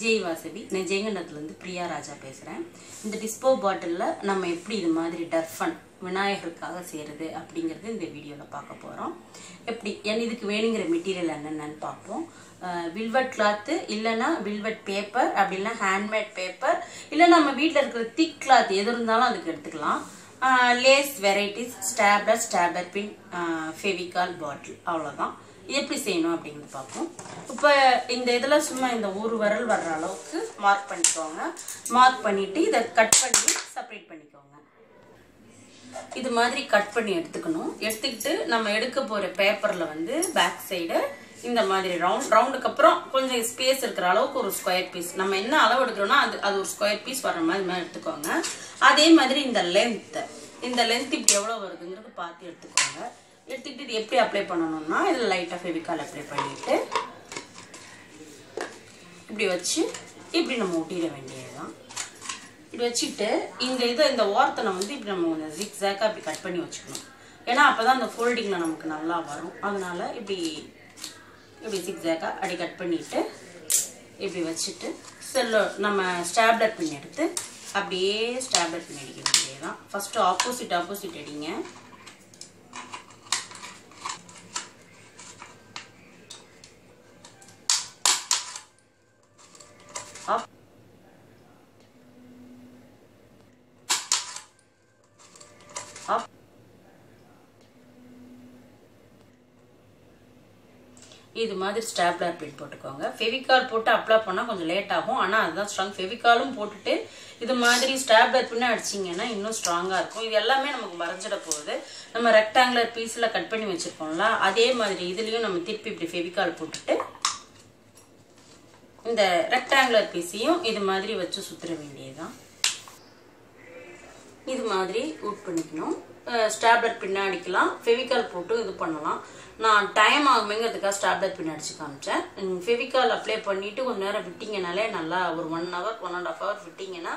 ஜெய் வாசவி நான் ஜெயங்கண்டத்துலேருந்து பிரியா ராஜா பேசுகிறேன் இந்த டிஸ்போ பாட்டிலில் நம்ம எப்படி இது மாதிரி டர்ஃபன் விநாயகருக்காக செய்கிறது அப்படிங்கிறது இந்த வீடியோவில் பார்க்க போகிறோம் எப்படி என் இதுக்கு வேணுங்கிற மெட்டீரியல் என்னென்னு பார்ப்போம். வில்வெட் கிளாத்து இல்லைன்னா வில்வெட் பேப்பர் அப்படி இல்லைன்னா ஹேண்ட்மேட் பேப்பர் இல்லை நம்ம வீட்டில் இருக்கிற திக் கிளாத் எது இருந்தாலும் அதுக்கு எடுத்துக்கலாம். Lace varieties stapler stapler pin Fevicol bottle அவ்வளோதான் எப்படி செய்யணும் அப்படிங்கிறது பார்ப்போம். இப்போ இந்த இதில் சும்மா இந்த ஒரு விரல் வர்ற அளவுக்கு மார்க் பண்ணிக்கோங்க. மார்க் பண்ணிவிட்டு இதை கட் பண்ணி செப்பரேட் பண்ணிக்கோங்க. இது மாதிரி கட் பண்ணி எடுத்துக்கணும். எடுத்துக்கிட்டு நம்ம எடுக்க போகிற பேப்பரில் வந்து பேக் சைடு இந்த மாதிரி ரவுண்ட் ரவுண்டுக்கு அப்புறம் கொஞ்சம் ஸ்பேஸ் இருக்கிற அளவுக்கு ஒரு ஸ்கொயர் பீஸ் நம்ம என்ன அளவு எடுக்கிறோம்னா அது அது ஒரு ஸ்கொயர் பீஸ் வர்ற மாதிரி எடுத்துக்கோங்க. அதே மாதிரி இந்த லென்த்து இந்த லென்த் இப்படி எவ்வளோ வருதுங்கிறது பார்த்து எடுத்துக்கோங்க. எடுத்துக்கிட்டு இது எப்படி அப்ளை பண்ணணும்னா இதில் லைட்டாக ஃபெவிக்கால் அப்ளை பண்ணிவிட்டு இப்படி வச்சு இப்படி நம்ம ஒட்டிட வேண்டியதுதான். இப்படி வச்சுட்டு இந்த இதை இந்த ஓரத்தனை வந்து இப்படி நம்ம கொஞ்சம் ஜிக் இப்படி கட் பண்ணி வச்சுக்கணும். ஏன்னா அப்போ தான் அந்த ஃபோல்டிங்கில் நமக்கு நல்லா வரும். அதனால் இப்படி இப்படி ஜிக் ஜாக்காக அப்படி கட் பண்ணிவிட்டு இப்படி வச்சுட்டு செல்லோ நம்ம ஸ்டாப்லர் பின் எடுத்து அப்படியே ஸ்டாப்லர் பின் அடிக்க வேண்டியதுதான். ஃபஸ்ட்டு ஆப்போசிட் ஆப்போசிட் அடிங்க. Up இது மாதிரி ஸ்டாப்லர் பின் போட்டுக்கோங்க. ஃபெவிகால் போட்டு அப்ளை பண்ணால் கொஞ்சம் லேட் ஆகும். ஆனால் அதுதான் ஸ்ட்ராங் ஃபெவிகாலும் போட்டுட்டு இது மாதிரி ஸ்டாப்லர் பின்னே அடிச்சிங்கன்னா இன்னும் ஸ்ட்ராங்காக இருக்கும். இது எல்லாமே நமக்கு மறைஞ்சிட போகுது. நம்ம ரெக்டாங்குலர் பீஸில் கட் பண்ணி வச்சுருக்கோம்ல அதே மாதிரி இதுலேயும் நம்ம திருப்பி இப்படி ஃபெவிகால் போட்டுட்டு இந்த ரெக்டாங்குலர் பீஸையும் இது மாதிரி வச்சு சுற்றுற வேண்டியதுதான். இது மாதிரி உட் பண்ணிக்கணும். ஸ்டாப்லர் பின்னாடிக்கலாம் ஃபெவிகால் போட்டு இது பண்ணலாம். நான் டைம் ஆகுமேங்கிறதுக்காக ஸ்டாப்லர் பின்னாடிச்சு காமிச்சேன். ஃபெவிகால் அப்ளை பண்ணிவிட்டு கொஞ்சம் நேரம் விட்டிங்கனாலே நல்லா ஒரு one hour one and half hour விட்டிங்கன்னா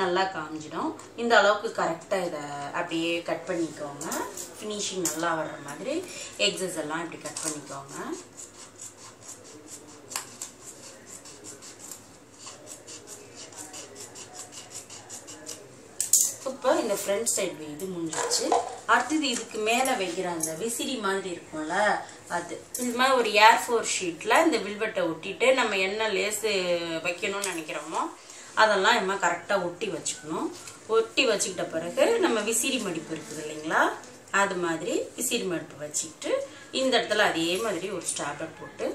நல்லா காமிச்சிடும் இந்த அளவுக்கு கரெக்டாக இதை அப்படியே கட் பண்ணிக்கோங்க. ஃபினிஷிங் நல்லா வர்ற மாதிரி எக்ஸஸ் எல்லாம் இப்படி கட் பண்ணிக்கோங்க. இப்போ இந்த ஃப்ரண்ட் சைடு இது முடிஞ்சிச்சு அடுத்தது இதுக்கு மேலே வைக்கிற அந்த விசிறி மாதிரி இருக்கும்ல அது. இது மாதிரி ஒரு ஏர் ஃபோர் ஷீட்டில் இந்த வில்வெட்டை ஒட்டிட்டு நம்ம என்ன லேஸு வைக்கணும்னு நினைக்கிறோமோ அதெல்லாம் நம்ம கரெக்டாக ஒட்டி வச்சுக்கணும். ஒட்டி வச்சுக்கிட்ட பிறகு நம்ம விசிறி மடிப்பு இருக்குது இல்லைங்களா? அது மாதிரி விசிறி மடிப்பு வச்சுக்கிட்டு இந்த இடத்துல அதே மாதிரி ஒரு ஸ்டாப்லர் போட்டு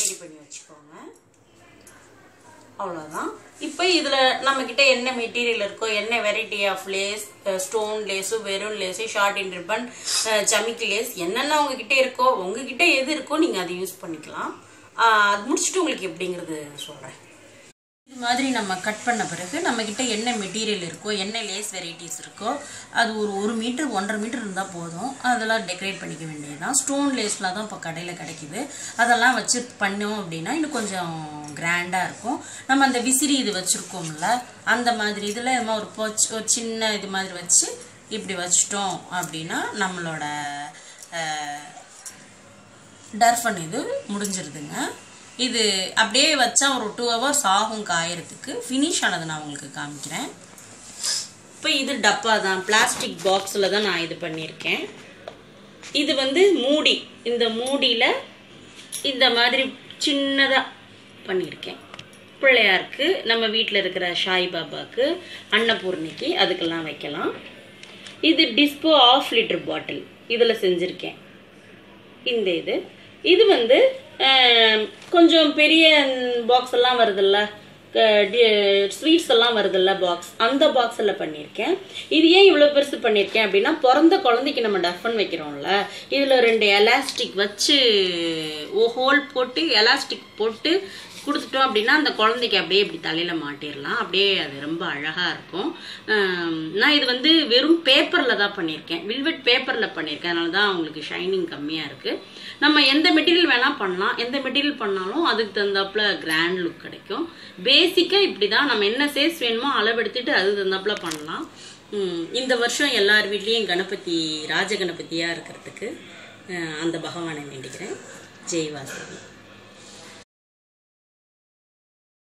ரெடி பண்ணி வச்சுக்கோங்க. அவ்வளோதான் இப்போ இதில் நம்மக்கிட்ட என்ன மெட்டீரியல் இருக்கோ என்ன variety of lace stone lace வெறும் லேஸு ஷார்ட் இன் ரிப்பன் சமிக்கி லேஸ் என்னென்ன உங்ககிட்ட இருக்கோ உங்ககிட்ட எது இருக்கோ நீங்கள் அதை யூஸ் பண்ணிக்கலாம். அது முடிச்சுட்டு உங்களுக்கு எப்படிங்கிறது சொல்கிறேன் இது மாதிரி நம்ம கட் பண்ண பிறகு நம்மக்கிட்ட என்ன மெட்டீரியல் இருக்கோ என்ன லேஸ் வெரைட்டிஸ் இருக்கோ அது ஒரு ஒரு மீட்டர் ஒன்றரை மீட்டர் இருந்தால் போதும். அதெல்லாம் டெக்கரேட் பண்ணிக்க வேண்டியதுதான். ஸ்டோன் லேஸ்லாம் தான் இப்போ கடையில் கிடைக்குது. அதெல்லாம் வச்சு பண்ணோம் அப்படின்னா இன்னும் கொஞ்சம் கிராண்டாக இருக்கும். நம்ம அந்த விசிறி இது வச்சுருக்கோம்ல அந்த மாதிரி இதில் நம்ம ஒரு பொச் ஒரு சின்ன இது மாதிரி வச்சு இப்படி வச்சிட்டோம் அப்படின்னா நம்மளோட டர்ஃபன் இது முடிஞ்சிருதுங்க. இது அப்படியே வச்சா ஒரு டூ ஹவர்ஸ் ஆகும் காயறதுக்கு. ஃபினிஷ் ஆனதை நான் உங்களுக்கு காமிக்கிறேன். இப்போ இது டப்பா தான். பிளாஸ்டிக் பாக்ஸில் தான் நான் இது பண்ணியிருக்கேன். இது வந்து மூடி. இந்த மூடியில் இந்த மாதிரி சின்னதாக பண்ணியிருக்கேன். பிள்ளையாருக்கு நம்ம வீட்டில் இருக்கிற ஷாய் பாபாவுக்கு அன்னபூர்ணிக்கு அதுக்கெல்லாம் வைக்கலாம். இது டிஸ்போ ஆஃப் லிட்டர் பாட்டில் இதில் செஞ்சுருக்கேன். இந்த இது. இது வந்து கொஞ்சம் பெரிய பாக்ஸ் எல்லாம் வருதுல்ல? ஸ்வீட்ஸ் எல்லாம் வருதுல்ல பாக்ஸ் அந்த பாக்ஸில் பண்ணியிருக்கேன். இது ஏன் இவ்வளோ பெருசு பண்ணியிருக்கேன் அப்படின்னா பிறந்த குழந்தைக்கு நம்ம டஃபன் வைக்கிறோம்ல இதில் ரெண்டு எலாஸ்டிக் வச்சு ஹோல் போட்டு எலாஸ்டிக் போட்டு கொடுத்துட்டோம் அப்படின்னா அந்த குழந்தைக்கு அப்படியே இப்படி தலையில் மாட்டிடலாம். அப்படியே அது ரொம்ப அழகாக இருக்கும். நான் இது வந்து வெறும் பேப்பரில் தான் பண்ணியிருக்கேன். வில்வெட் பேப்பரில் பண்ணியிருக்கேன். அதனால தான் அவங்களுக்கு ஷைனிங் கம்மியாக இருக்குது நம்ம எந்த மெட்டீரியல் வேணால் பண்ணலாம். எந்த மெட்டீரியல் பண்ணாலும் அதுக்கு தகுந்தாப்புல கிராண்ட் லுக் கிடைக்கும். பேசிக்காக இப்படி தான் நம்ம என்ன சேஸ் வேணுமோ அளவெடுத்துட்டு அது தகுந்தாப்புல பண்ணலாம். இந்த வருஷம் எல்லார் வீட்லேயும் கணபதி ராஜ கணபதியாக இருக்கிறதுக்கு அந்த பகவானை வேண்டிக்கிறேன். ஜெய்வாசவி